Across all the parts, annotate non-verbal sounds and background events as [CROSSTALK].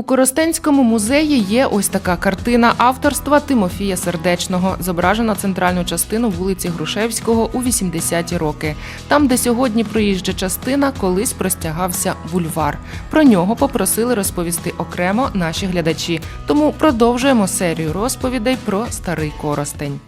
У Коростенському музеї є ось така картина авторства Тимофія Сердечного. Зображено центральну частину вулиці Грушевського у 80-ті роки. Там, де сьогодні проїжджа частина, колись простягався бульвар. Про нього попросили розповісти окремо наші глядачі. Тому продовжуємо серію розповідей про старий Коростень.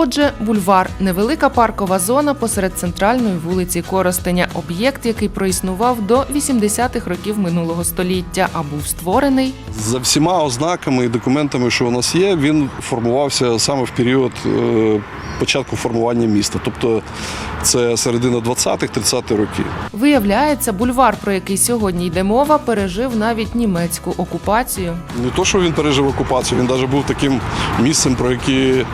Отже, бульвар невелика паркова зона посеред центральної вулиці Коростеня, об'єкт, який проіснував до 80-х років минулого століття, а був створений За всіма ознаками і документами, що у нас є, він формувався саме в період е, початку формування міста. Тобто це середина 20-30-х років. Виявляється, бульвар, про який сьогодні йде мова, пережив навіть німецьку окупацію. Не то, що він пережив окупацію, він навіть був таким місцем, про яке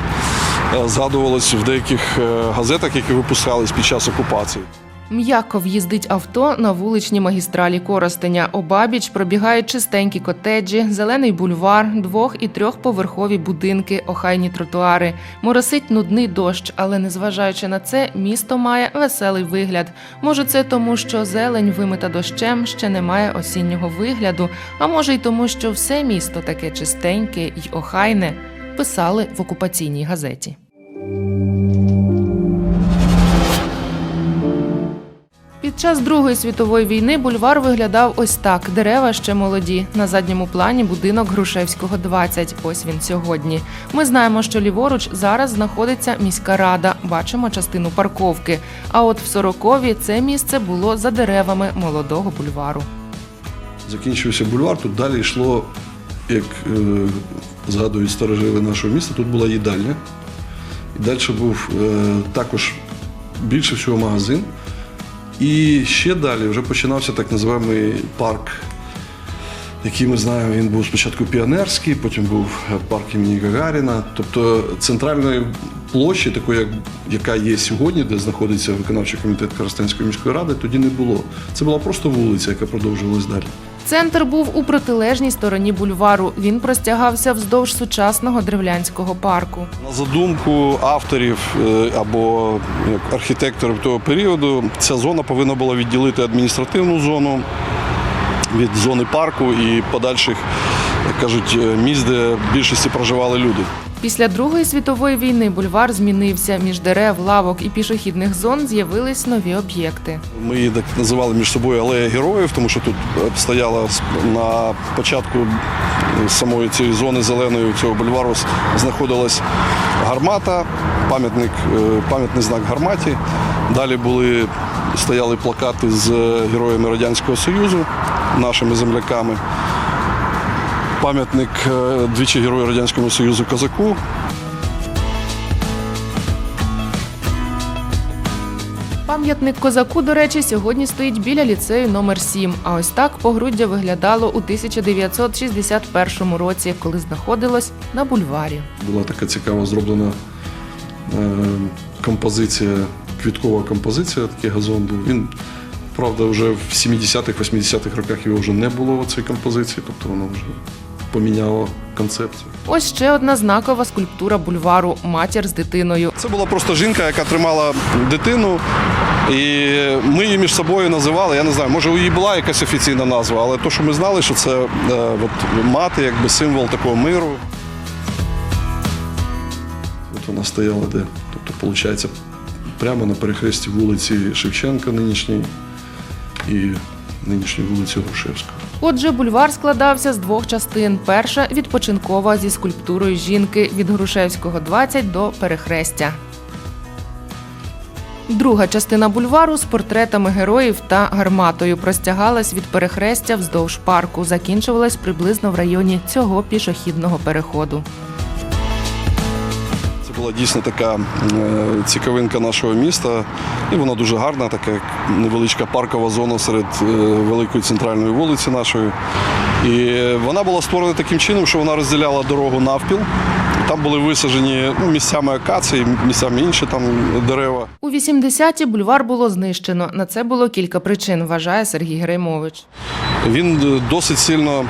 згадувалось в деяких е, газетах, які випускались під час окупації. М'яко в'їздить авто на вуличній магістралі Коростеня. Обабіч пробігають чистенькі котеджі, зелений бульвар, двох і трьохповерхові будинки, охайні тротуари. Моросить нудний дощ, але незважаючи на це, місто має веселий вигляд. Може, це тому, що зелень вимита дощем ще не має осіннього вигляду, а може й тому, що все місто таке чистеньке й охайне. Писали в окупаційній газеті. Під час Другої світової війни бульвар виглядав ось так: дерева ще молоді. На задньому плані будинок Грушевського 20. Ось він сьогодні. Ми знаємо, що ліворуч зараз знаходиться міська рада. Бачимо частину парковки. А от в Сорокові це місце було за деревами молодого бульвару. Закінчився бульвар, тут далі йшло, як е, згадують старожили нашого міста, тут була їдальня. І далі був е, також більше всього магазин. І ще далі вже починався так називаємий парк, який ми знаємо, він був спочатку піонерський, потім був парк імені Гагаріна. Тобто центральної площі, такої, яка є сьогодні, де знаходиться виконавчий комітет Коростенської міської ради, тоді не було. Це була просто вулиця, яка продовжувалась далі. Центр був у протилежній стороні бульвару. Він простягався вздовж сучасного древлянського парку. На задумку авторів е, або архітекторів того періоду, ця зона повинна була відділити адміністративну зону від зони парку і подальших, як кажуть, е, місць, де в більшості проживали люди. Після Другої світової війни бульвар змінився. Між дерев, лавок і пішохідних зон з'явились нові об'єкти. Ми її так називали між собою алея героїв, тому що тут стояла на початку е, самої цієї зони зеленої цього бульвару знаходилась гармата, пам'ятник, е, пам'ятний знак гарматі. Далі були стояли плакати з героями Радянського Союзу, нашими земляками. Пам'ятник е, двічі Герою Радянського Союзу козаку. Пам'ятник козаку, до речі, сьогодні стоїть біля ліцею номер 7 А ось так погруддя виглядало у 1961 році, коли знаходилось на бульварі. була така цікава зроблена е, композиція, квіткова композиція, такий газон був. Він, правда, вже в 70-х, 80-х роках його вже не було в цій композиції, тобто воно вже поміняло концепцію. Ось ще одна знакова скульптура бульвару матір з дитиною. Це була просто жінка, яка тримала дитину. І ми її між собою називали. Я не знаю, може у її була якась офіційна назва, але то, що ми знали, що це е, от, мати, якби символ такого миру. От вона стояла де. Тобто, виходить, прямо на перехресті вулиці Шевченка нинішньої і нинішньої вулиці Грушевського. Отже, бульвар складався з двох частин. Перша відпочинкова зі скульптурою жінки від Грушевського 20 до перехрестя. Друга частина бульвару з портретами героїв та гарматою простягалась від перехрестя вздовж парку, закінчувалась приблизно в районі цього пішохідного переходу. Була дійсно така е, цікавинка нашого міста. І вона дуже гарна, така невеличка паркова зона серед е, великої центральної вулиці нашої. І вона була створена таким чином, що вона розділяла дорогу навпіл. Там були висаджені ну, місцями акації, місцями інші там дерева. У 80-ті бульвар було знищено. На це було кілька причин, вважає Сергій Греймович. Він е, досить сильно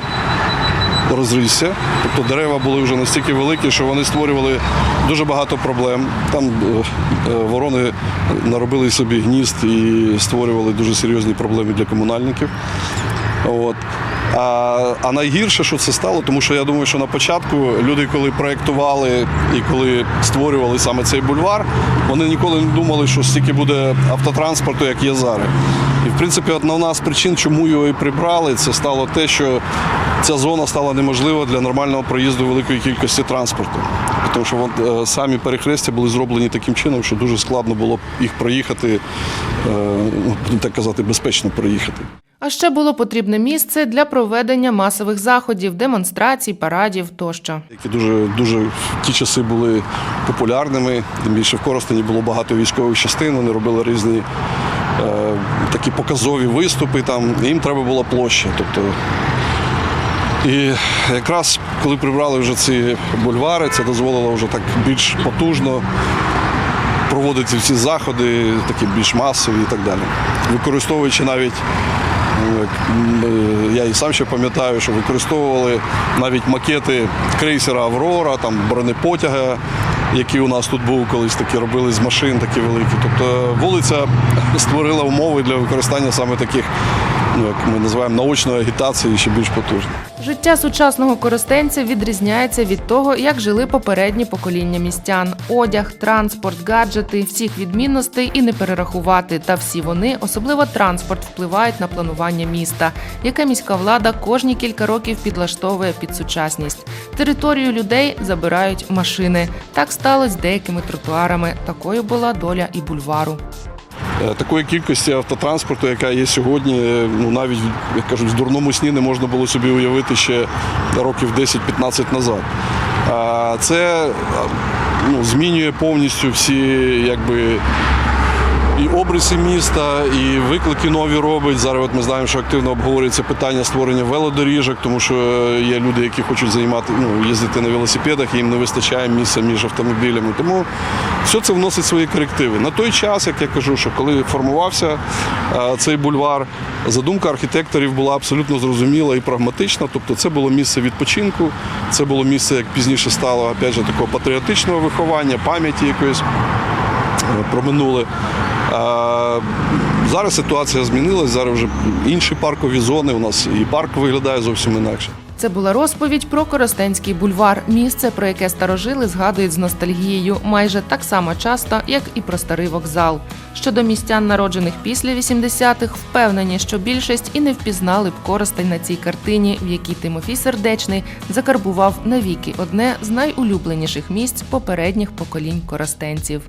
розрісся. Тобто дерева були вже настільки великі, що вони створювали дуже багато проблем. Там е, е, ворони наробили собі гнізд і створювали дуже серйозні проблеми для комунальників. От. А, а найгірше, що це стало, тому що я думаю, що на початку люди, коли проєктували і коли створювали саме цей бульвар, вони ніколи не думали, що стільки буде автотранспорту, як є зараз. І в принципі, одна з причин, чому його і прибрали, це стало те, що ця зона стала неможлива для нормального проїзду великої кількості транспорту. Тому що е, самі перехрестя були зроблені таким чином, що дуже складно було їх проїхати, е, ну, так казати, безпечно проїхати. А ще було потрібне місце для проведення масових заходів, демонстрацій, парадів тощо. які дуже дуже в ті часи були популярними. Тим більше в Коростені було багато військових частин, вони робили різні е, такі показові виступи. Там їм треба була площа. Тобто, і якраз коли прибрали вже ці бульвари, це дозволило вже так більш потужно проводити всі заходи, такі більш масові і так далі. Використовуючи навіть Ну, Я і сам ще пам'ятаю, що використовували навіть макети крейсера Аврора, там бронепотяга, який у нас тут був колись такі робили з машин, такі великі. Тобто вулиця [LAUGHS] створила умови для використання саме таких, ну як ми називаємо, наочної агітації ще більш потужно. Життя сучасного коростенця відрізняється від того, як жили попередні покоління містян. Одяг, транспорт, гаджети, всіх відмінностей і не перерахувати. Та всі вони, особливо транспорт, впливають на планування міста, яке міська влада кожні кілька років підлаштовує під сучасність. Територію людей забирають машини. Так сталося з деякими тротуарами. Такою була доля і бульвару. Е, Такої кількості автотранспорту, яка є сьогодні, е, ну навіть як кажуть, в дурному сні не можна було собі уявити ще років 10-15 назад. Це ну, змінює повністю всі якби. І обриси міста, і виклики нові робить. Зараз от ми знаємо, що активно обговорюється питання створення велодоріжок, тому що є люди, які хочуть займати, ну, їздити на велосипедах, і їм не вистачає місця між автомобілями. Тому все це вносить свої корективи. На той час, як я кажу, що коли формувався е, цей бульвар, задумка архітекторів була абсолютно зрозуміла і прагматична. Тобто це було місце відпочинку, це було місце, як пізніше стало, опять же, такого патріотичного виховання, пам'яті якоїсь е, про минуле. Зараз ситуація змінилась, зараз вже інші паркові зони. У нас і парк виглядає зовсім інакше. Це була розповідь про Коростенський бульвар, місце, про яке старожили згадують з ностальгією, майже так само часто, як і про старий вокзал. Щодо містян, народжених після 80-х, впевнені, що більшість і не впізнали б Коростень на цій картині, в якій Тимофій Сердечний закарбував навіки одне з найулюбленіших місць попередніх поколінь коростенців.